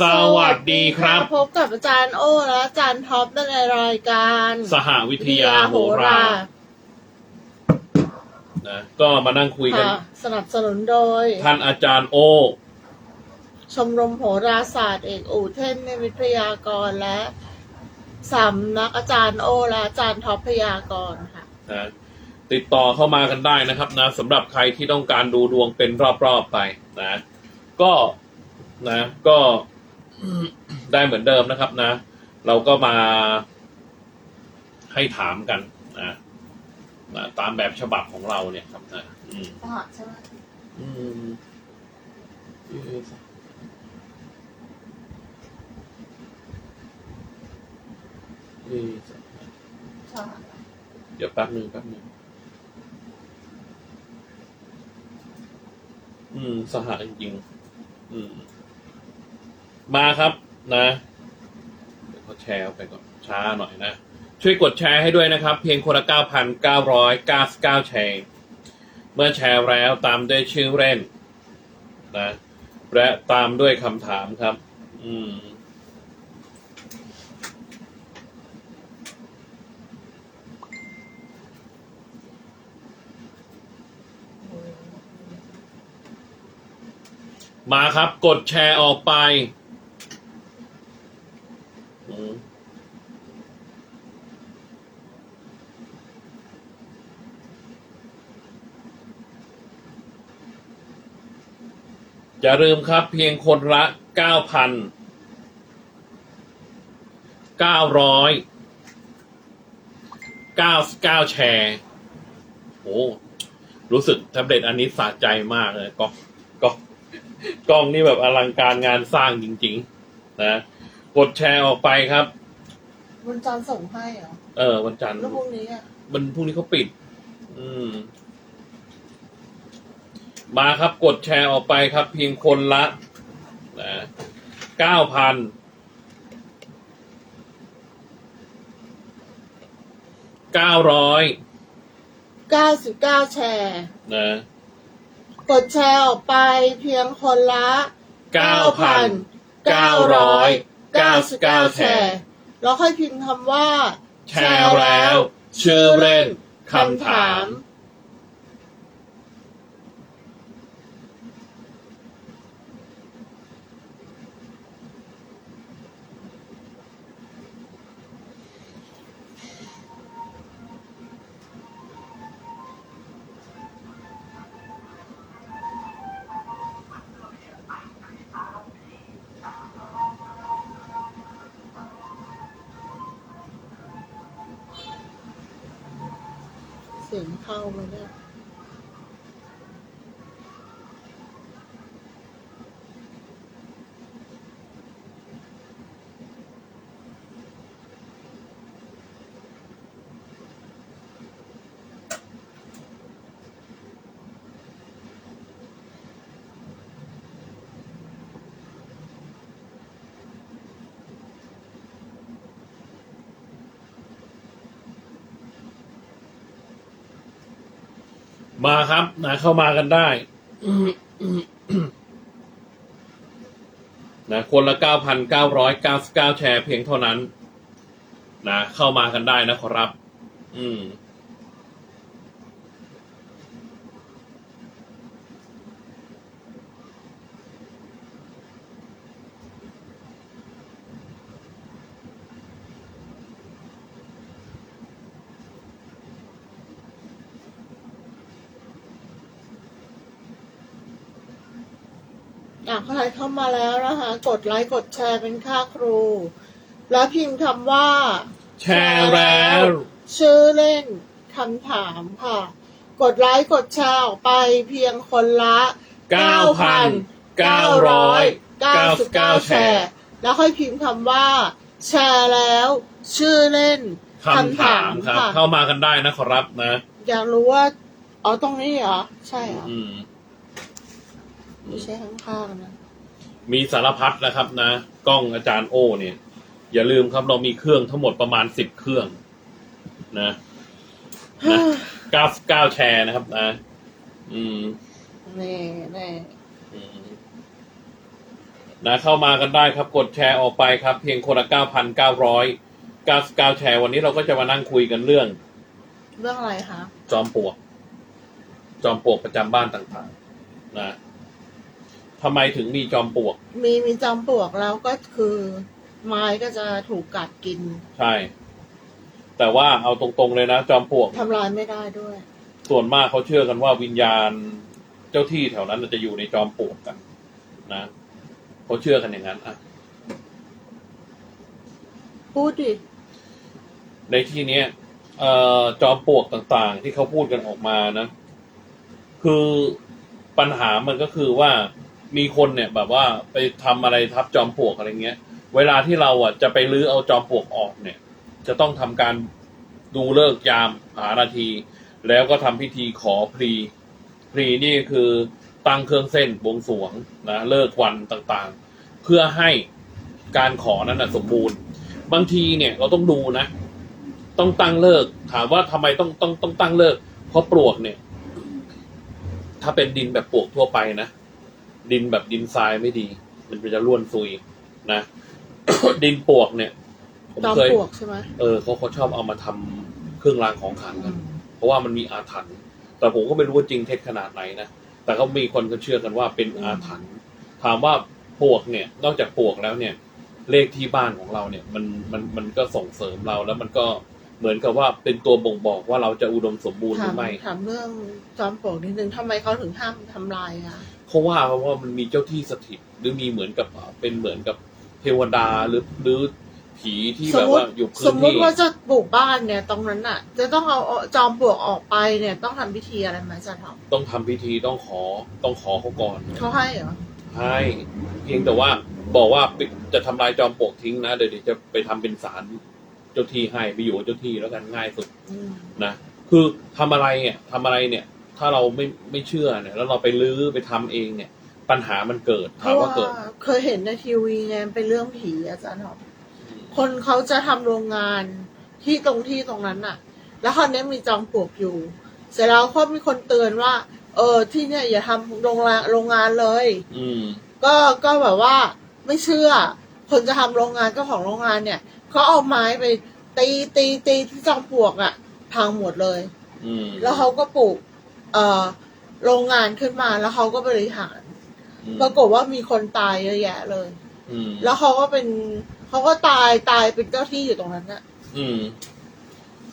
สวัสดีครับ พบกับอาจารย์โอและอาจารย์ท็อปในรายการ สหวิทยาโหรานะก็มานั่งคุยกัน ค่ะสนับสนุนโดย ท่านอาจารย์โอ ชมรมโหราศาสตร์เอกอู่เทนในวิทยากรและสำนักอาจารย์โอและอาจารย์ท็อปพยากรณ์ค่ะ นะติดต่อเข้ามากันได้นะครับนะสำหรับใครที่ต้องการดูดวงเป็นรอบๆไปนะ ก็นะ ก็ ได้เหมือนเดิมนะครับนะ เราก็มาให้ถามกันนะนะตามแบบฉบับของเราเนี่ยครับนะอืมสหใช่ไหมอืมเอ๊ะใช่เดี๋ยวแป๊บหนึ่งแป๊บหนึ่งอืม สหจริงๆอืม มาครับนะเดี๋ยวเขาแชร์ไปก่อนช้าหน่อยนะ ช่วยกดแชร์ให้ด้วยนะครับ เพียงคนละ 9,999 แชร์ เมื่อแชร์แล้วตามด้วยชื่อเล่นนะและตามด้วยคำถามครับ อืมมาครับ กดแชร์ออกไปอืม อย่าลืมครับเพียงคนละเก้าพันเก้าร้อยเก้าเก้าแชร์โอ้รู้สึกแท็บเล็ตอันนี้สะใจมากเลยก็ก็กล้องนี่แบบอลังการงานสร้างจริง ๆ นะ กดแชร์ออกไปครับ วันจันทร์ส่งให้เหรอ เออ วันจันทร์แล้วพรุ่งนี้อะ มันพรุ่งนี้เขาปิด อืม มาครับกดแชร์ออกไปครับ เพียงคนละนะเก้าพันเก้าร้อยเก้าสิบเก้าแชร์ นะกดแชร์ออกไปเพียงคนละ เก้าพันเก้าร้อยเก้าสิบเก้าแชร์ แล้วค่อยพิมพ์คำว่า แชร์แล้ว ชื่อเล่นคำถาม เสียงเข้ามาเนี่ย มาครับนะเข้ามากันได้นะคนละเก้าพันเก้าร้อยเก้าสิบเก้าแชร์เพียงเท่านั้น นะ เข้ามากันได้นะครับ อืม อะใครเข้ามาแล้วนะคะ กดไลค์กดแชร์เป็นค่าครู แล้วพิมพ์คำว่า แชร์แล้ว ชื่อเล่นคำถามค่ะ กดไลค์กดแชร์ออกไปเพียงคนละเก้าพันเก้าร้อยเก้าสิบเก้าแชร์ แล้วค่อยพิมพ์คำว่า แชร์แล้ว ชื่อเล่นคำถามครับ เข้ามากันได้นะครับนะ อยากรู้ว่า อ๋อตรงนี้เหรอ ใช่เหรอ อืม ไม่ใช่ข้างๆนะ มีสารพัดนะครับนะ กล้องอาจารย์โอเนี่ย อย่าลืมครับเรามีเครื่องทั้งหมดประมาณสิบเครื่อง นะนะเก้าเก้าแชร์นะครับ นะ อืมแน่แน่อืมนะเข้ามากันได้ครับ กดแชร์ออกไปครับ เพียงคนละเก้าพันเก้าร้อยเก้าเก้าแชร์วันนี้เราก็จะมานั่งคุยกันเรื่อง เรื่องอะไรคะ จอมปลวก จอมปลวกประจำบ้านต่างๆ นะ ทำไมถึงมีจอมปลวก มีมีจอมปลวกแล้วก็คือ ไม้ก็จะถูกกัดกินใช่ แต่ว่าเอาตรงๆเลยนะจอมปลวก ทำลายไม่ได้ด้วย ส่วนมากเขาเชื่อกันว่าวิญญาณเจ้าที่แถวนั้นจะอยู่ในจอมปลวกกัน นะเขาเชื่อกันอย่างนั้นอะ พูดดิในที่เนี้ยเอ่อจอมปลวกต่างๆ ที่เขาพูดกันออกมานะ คือปัญหามันก็คือว่า มีคนเนี่ยแบบว่าไปทำอะไรทับจอมปลวกอะไรเงี้ย เวลาที่เราอะจะไปรื้อเอาจอมปลวกออกเนี่ย จะต้องทำการดูเลิกษ์ยามหานาที แล้วก็ทำพิธีขอพรีพรีนี่คือตั้งเครื่องเส้นบวงสรวงนะเลิกวันต่างๆ เพื่อให้การขอนั้นนะสมบูรณ์ บางทีเนี่ยเราต้องดูนะ ต้องตั้งเลิก ถามว่าทำไมต้องต้องต้องตั้งเลิก เพราะปลวกเนี่ย ถ้าเป็นดินแบบปลวกทั่วไปนะ ดินแบบดินทรายไม่ดี มันจะร่วนซุยนะ ดินปลวกเนี่ยผมจอมเคยปลวกใช่ไหมเออเขาเขาชอบเอามาทำเครื่องรางของขลังกัน เพราะว่ามันมีอาถรรพ์แต่ผมก็ไม่รู้ว่าจริงเท็จขนาดไหนนะ แต่ก็มีคนก็เชื่อกันว่าเป็นอาถรรพ์ถามว่าปลวกเนี่ย นอกจากปลวกแล้วเนี่ย เลขที่บ้านของเราเนี่ย มันมันมันก็ส่งเสริมเราแล้วมันก็เหมือนกับว่าเป็นตัวบ่งบอกว่าเราจะอุดมสมบูรณ์หถารืมอไม่ ถามเรื่องจอมปลวกนิดนึงทำไมเขาถึงห้ามทำลายอะ เพราะว่าเพราะว่ามันมีเจ้าที่สถิตหรือมีเหมือนกับเป็นเหมือนกับเทวดาหรือหรือผีที่สแบมบมว่าติอยู่สพื้มนมติที่ว่าจะปลูกบ้านเนี่ย ตรงนั้นอะ จะต้องเอาจอมปลวกออกไปเนี่ย ต้องทำพิธีอะไรไหมอาจารย์ท็อปต้องทำพิธีต้องขอต้องขอเขาก่อนเขาให้เหรอใช่เพียงแต่ว่าบอกว่าจะทำลายจอมปลวกทิ้งนะเดี๋ยวเดี๋ยวจะไปทำเป็นศาลเจ้าที่ให้ไปอยู่กับเจ้าที่แล้วกันง่ายสุดอืมนะคือทำอะไรเนี่ยทำอะไรเนี่ย ถ้าเราไม่ไม่เชื่อเนี่ย แล้วเราไปลื้อไปทำเองเนี่ย ปัญหามันเกิดเพถามราะว่าว่าเกิด เคยเห็นในทีวีไงเป็นเรื่องผีอาจารย์ท็อปคนเขาจะทำโรงงานที่ตรงที่ตรงนั้นน่ะ แล้วคราวนี้มีจอมปลวกอยู่ เสร็จแล้วก็มีคนเตือนว่า เออที่เนี่ยอย่าทำโรงงานโรงงานเลย อืม ก็ก็แบบว่าไม่เชื่อ คนจะทำโรงงานเจ้าของโรงงานเนี่ยเขาเอาไม้ไปตีตีตีที่จอมปลวกอะพังหมดเลย อืมแล้วเขาก็ปลูก เอ่อโรงงานขึ้นมาแล้วเขาก็บริหาร อืมปรากฏว่ามีคนตายเยอะแยะเลย อืมแล้วเขาก็เป็นเขาก็ตายตายเป็นเจ้าที่อยู่ตรงนั้นน่ะ อืม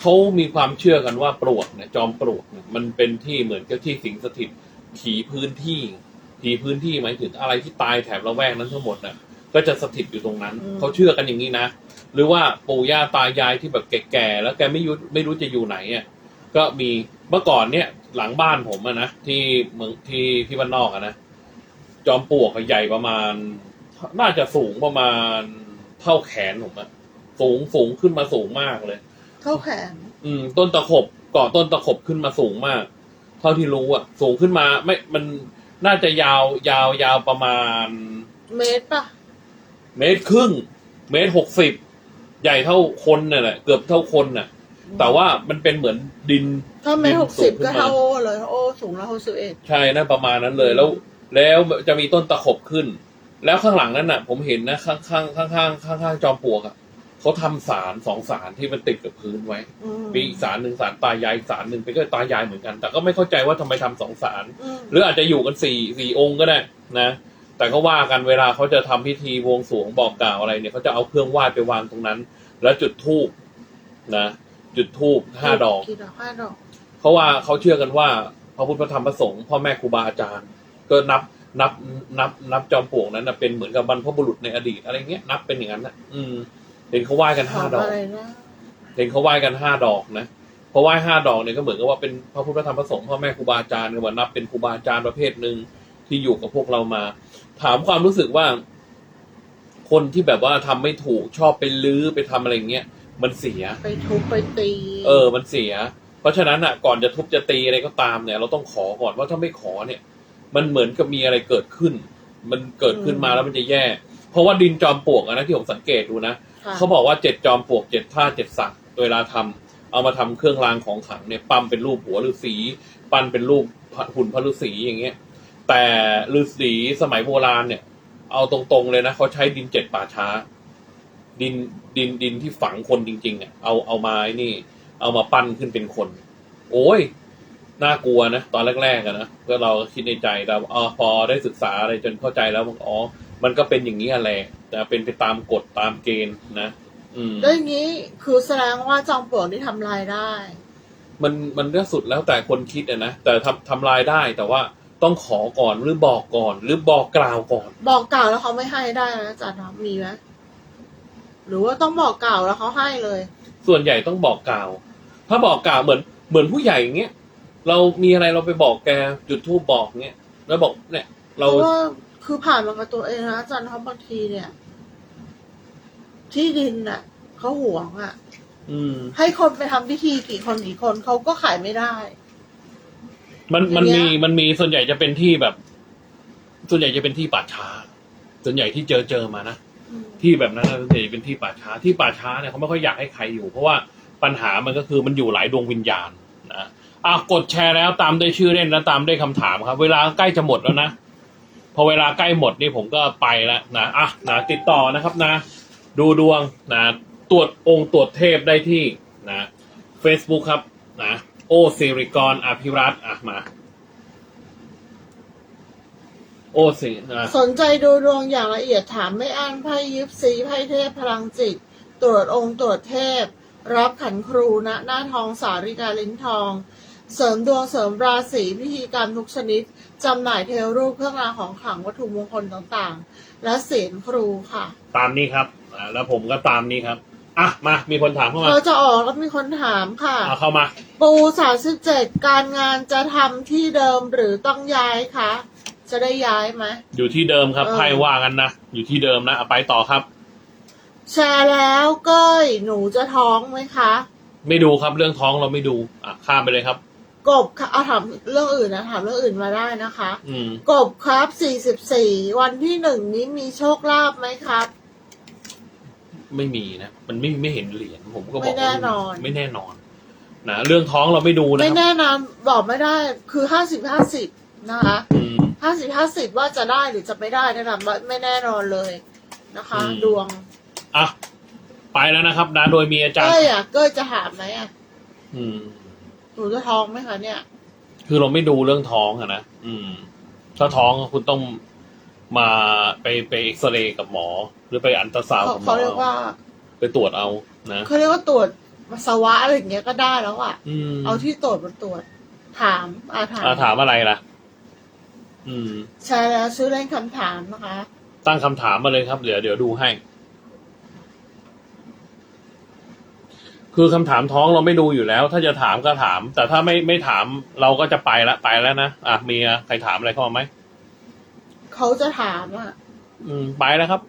เขามีความเชื่อกันว่าปลวกเนี่ยจอมปลวกเนี่ยมันเป็นที่เหมือนกับที่สิงสถิตผีพื้นที่ผีพื้นที่หมายถึงอะไรที่ตายแถบละแวกนั้นทั้งหมดน่ะ ก็จะสถิตอยู่ตรงนั้นเขาเชื่อกันอย่างนี้นะหรือว่าปู่ย่าตายายที่แบบแก่ๆแล้วแกไม่รู้ไม่รู้จะอยู่ไหนอะก็มี เมื่อก่อนเนี่ยหลังบ้านผมอะนะที่เมืองที่ที่บ้านนอกอะนะจอมปลวกอะใหญ่ประมาณ น่าจะสูงประมาณเท่าแขนผมอะสูงสูงขึ้นมาสูงมากเลย เท่าแขน อืม ต้นตะขบเกาะต้นตะขบขึ้นมาสูงมาก เท่าที่รู้อะสูงขึ้นมา ไม่มันน่าจะยาวยาวยาวประมาณ เมตรปะเมตรครึ่ง เมตรหกสิบใหญ่เท่าคนน่ะแหละเกือบเท่าคนน่ะ แต่ว่ามันเป็นเหมือนดินถ้าเมตรดินหกสิบสูงขึ้นก็มา เท่าโอ้เลยโอ้สูงแล้วหกสิบเอ็ด ใช่นะประมาณนั้นเลยแล้ว แล้วจะมีต้นตะขบขึ้น แล้วข้างหลังนั้นน่ะ ผมเห็นนะข้างข้างข้างข้างข้างข้างจอมปลวกอะเขาทำสารสองสารที่มันติดกับพื้นไว้ มีอีกสารหนึ่งสารตายายอีกสารหนึ่งเป็นก็ตายายเหมือนกัน แต่ก็ไม่เข้าใจว่าทำไมทำสองสาร หรืออาจจะอยู่กันสี่สี่องค์ก็ได้นะ แต่ก็ว่ากันเวลาเขาจะทำพิธีบวงสรวงบอกกล่าวอะไรเนี่ยเขาจะเอาเครื่องไหว้ไปวางตรงนั้น แล้วจุดธูปนะ จุดธูปห้าดอก กี่ดอกห้าดอกเพราะว่าเขาเชื่อกันว่าพระพุทธพระธรรมพระสงฆ์พ่อแม่ครูบาอาจารย์ ก็นับนับนับนับจอมปลวกนั้นนะเป็นเหมือนกับบรรพบุรุษในอดีตอะไรเงี้ยนับเป็นอย่างนั้นนะอืมเห็นเขาไหว้กันห้าดอก อะไรนะเห็นเขาไหว้กันห้าดอกนะพอไหว้ห้าดอกเนี่ยก็เหมือนกับว่าเป็นพระพุทธพระธรรมพระสงฆ์พ่อแม่ครูบาอาจารย์ก็ว่านับเป็นครูบาอาจารย์ประเภทหนึ่งที่อยู่กับพวกเรามา ถามความรู้สึกว่า คนที่แบบว่าทำไม่ถูกชอบไปลื้อไปทำอะไรเงี้ย มันเสีย ไปทุบไปตีเออ มันเสีย เพราะฉะนั้นอะ ก่อนจะทุบจะตีอะไรก็ตามเนี่ย เราต้องขอก่อนว่าถ้าไม่ขอเนี่ย มันเหมือนกับมีอะไรเกิดขึ้น มันเกิดขึ้นมาแล้วมันจะแย่ เพราะว่าดินจอมปลวกอะนะที่ผมสังเกตดูนะค่ะเขาบอกว่าเจ็ดจอมปลวกเจ็ดท่าเจ็ดสักเวลาทำเอามาทำเครื่องรางของขลังเนี่ยปั้มเป็นรูปหัวฤาษีปั้นเป็นรูปหุ่นพระฤาษีอย่างเงี้ย แต่ฤาษีสมัยโบราณเนี่ย เอาตรงๆเลยนะเขาใช้ดินเจ็ดป่าช้า ดินดินดินที่ฝังคนจริงๆอะเอาเอามาไอ้นี่ เอามาปั้นขึ้นเป็นคน โอ้ยน่ากลัวนะตอนแรกๆอะนะก็เราก็คิดในใจแต่อ๋อพอได้ศึกษาอะไรจนเข้าใจแล้วมันอ๋อมันก็เป็นอย่างนี้อะไรแต่เป็นไปตามกฎตามเกณฑ์นะอืมแล้วอย่างนี้คือแสดงว่าจอมปลวกนี่ทำลายได้ มันมันก็สุดแล้วแต่คนคิดอะนะแต่ทำทำลายได้แต่ว่าต้องขอก่อนหรือบอกก่อน หรือบอกกล่าวก่อน บอกกล่าวแล้วเขาไม่ให้ได้นะอาจารย์ครับมีไหม หรือว่าต้องบอกกล่าวแล้วเขาให้เลย ส่วนใหญ่ต้องบอกกล่าว ถ้าบอกกล่าวเหมือนเหมือนผู้ใหญ่อย่างเงี้ยเรามีอะไรเราไปบอกแกจุดทูบบอกเงี้ยแล้วบอกเนี่ยเพเราราะว่าคือผ่านมากับตัวเองนะอาจารย์ครับบางทีเนี่ย ที่ดินน่ะเขาหวงอะ อืม ให้คนไปทำพิธีกี่คนกี่คนเขาก็ขายไม่ได้ มันมันอย่างมีเงี้ยมันมีส่วนใหญ่จะเป็นที่แบบ ส่วนใหญ่จะเป็นที่ป่าช้า ส่วนใหญ่ที่เจอเจอมานะอืม ที่แบบนั้นนะส่วนใหญ่จะเป็นที่ป่าช้าที่ป่าช้าเนี่ยเขาไม่ค่อยอยากให้ใครอยู่ เพราะว่าปัญหามันก็คือมันอยู่หลายดวงวิญญาณนะอะกดแชร์แล้วตามด้วยชื่อเล่นและตามด้วยคำถามครับ เวลาใกล้จะหมดแล้วนะ พอเวลาใกล้หมดนี่ผมก็ไปแล้วนะอะนะติดต่อนะครับนะ ดูดวงนะตรวจองค์ตรวจเทพได้ที่นะ Facebook ครับนะโอสิริกรอภิรัตน์อะมา โอสินะสนใจดูดวงอย่างละเอียดถามไม่อ่านไพ่ยิปซีไพ่เทพพลังจิต ตรวจองค์ตรวจเทพ รับขันครูณหน้าทองสาริกาลิ้นทอง เสริมดวงเสริมราศีพิธีกรรมทุกชนิดจำหน่ายเทวรูปเครื่องรางของขลังวัตถุมงคลต่างๆ และเสียนครูค่ะ ตามนี้ครับอ่าแล้วผมก็ตามนี้ครับอะมามีคนถามเข้ามาเราจะออกแล้วมีคนถามค่ะ เอาเข้ามา ปูสามสิบเจ็ดการงานจะทำที่เดิมหรือต้องย้ายคะ จะได้ย้ายไหม อยู่ที่เดิมครับเออ ไพ่ว่ากันนะ อยู่ที่เดิมนะเอาไปต่อครับ แชร์แล้วเก้ยหนูจะท้องไหมคะ ไม่ดูครับเรื่องท้องเราไม่ดู อะข้ามไปเลยครับ กบค่ะเอาถามเรื่องอื่นนะถามเรื่องอื่นมาได้นะคะ อืม กบครับสี่สิบสี่วันที่หนึ่งนี้มีโชคลาภไหมครับ ไม่มีนะ มันไม่ไม่เห็นเหรียญผมก็บอกไม่แน่นอน ไม่แน่นอนนะเรื่องท้องเราไม่ดูนะไม่ครับแน่นอนบอกไม่ได้คือห้าสิบห้าสิบนะคะ อืม ห้าสิบห้าสิบว่าจะได้หรือจะไม่ได้นะคะไม่แน่นอนเลยนะคะ อืม ดวงอะไปแล้วนะครับนะโดยมีอาจารย์ เก้ยอะเก้ยจะถามไหมอะอืม หนูจะท้องไหมคะเนี่ย คือเราไม่ดูเรื่องท้องอะนะอืม ถ้าท้องคุณต้องมาไปไปเอ็กซเรย์กับหมอ หรือไปอันตราซาวด์เขากับหมเขาอเรียกว่าไปตรวจเอานะเขาเรียกว่าตรวจปัสสาวะอะไรอย่างเงี้ยก็ได้แล้วอะ อืมเอาที่ตรวจมาตรวจ ถามอาถาม อ่าถามอะไรล่ะ อืม ใช่แล้วชื่อเล่นคำถามนะคะ ตั้งคำถามมาเลยครับ เดี๋ยวเดี๋ยวดูให้ คือคำถามท้องเราไม่ดูอยู่แล้ว ถ้าจะถามก็ถาม แต่ถ้าไม่ไม่ถามเราก็จะไปละไปแล้วนะอะมีอะใครถามอะไรเข้ามาไหมเขาจะถามอะ อืม ไปแล้วครับ